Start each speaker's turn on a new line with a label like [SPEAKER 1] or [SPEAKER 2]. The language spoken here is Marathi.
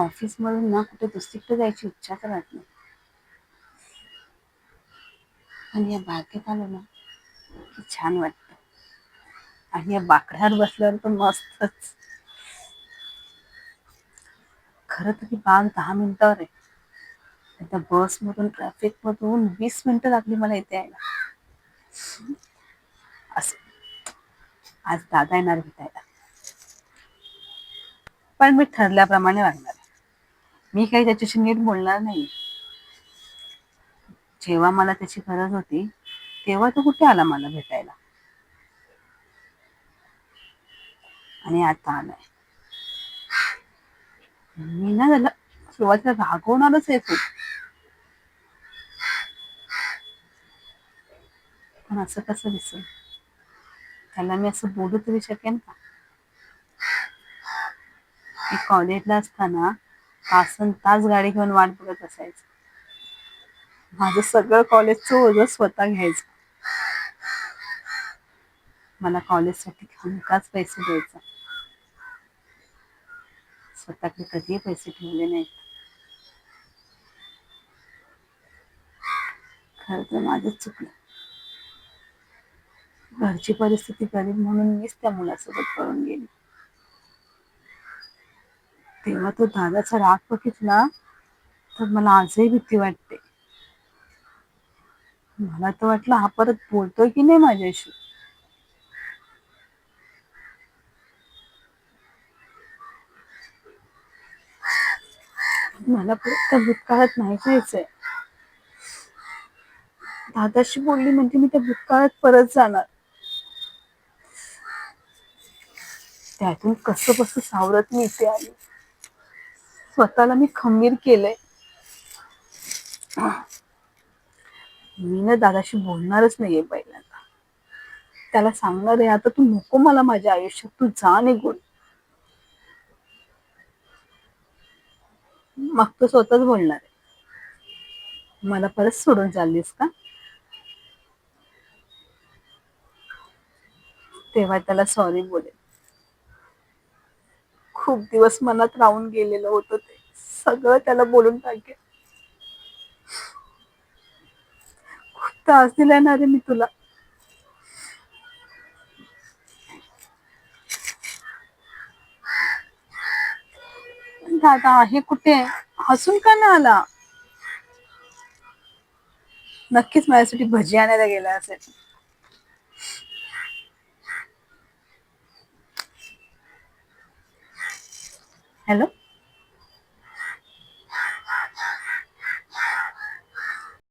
[SPEAKER 1] ऑफिसमधून ना कुठे दुसरीकडे जायची इच्छा तर राहत नाही. पण या बागेत आलो ना की छान वाटत. आणि या बाकड्यावर बसल्यावर तर मस्तच. खर तर ती बाग दहा मिनिटावर आहे. आता बस मधून ट्रॅफिक मधून वीस मिनिटं लागली मला इथे यायला. अस. आज दादा येणार भेटायला. पण मी ठरल्याप्रमाणे वागणार. मी काही त्याच्याशी नीट बोलणार नाही जेव्हा मला त्याची गरज होती तेव्हा तो कुठे आला मला भेटायला? आणि आता आलाय. मी ना त्याला सुरुवातीला रागवणारच आहे खूप. पण असं कसं दिसेल? त्याला मी असं बोलू तरी शकेन का? कॉलेजला असताना तासन तास गाडी घेऊन वाट बघत असायचं. माझं सगळं कॉलेजचं ओझं स्वतः घ्यायचं. मला कॉलेजसाठी हमकाच पैसे द्यायचा. स्वतःकडे कधीही पैसे ठेवले नाहीत. खरं तर माझंच चुकलं. घरची परिस्थिती गरीब म्हणून मीच त्या मुलासोबत पळून गेली. तेव्हा तो दादाचा राग बघितला तर मला आजही भीती वाटते. मला तर वाटलं हा परत बोलतोय की नाही माझ्याशी? मला परत त्या भूतकाळात नाही जायचंय. दादाशी बोलली म्हणजे मी त्या भूतकाळात परत जाणार. त्यातून कसं कस सावरत मी इथे आली. स्वतःला मी खंबीर केलंय. मी ना दादाशी बोलणारच नाहीये पहिल्यांदा. त्याला सांगणार आहे आता तू नको मला माझ्या आयुष्यात तू जा निघून. मग तो स्वतःच बोलणार आहे. मला परत सोडून चाललीस का? तेव्हा त्याला सॉरी बोलेल. खूप दिवस मनात राहून गेलेलं होतं ते. सगळं त्याला बोलून टाकेल. खूप त्रास दिलाय ना रे मी तुला. दादा आहे कुठे हसून का ना आला? नक्कीच माझ्यासाठी भजी आणायला गेला असेल. Hello.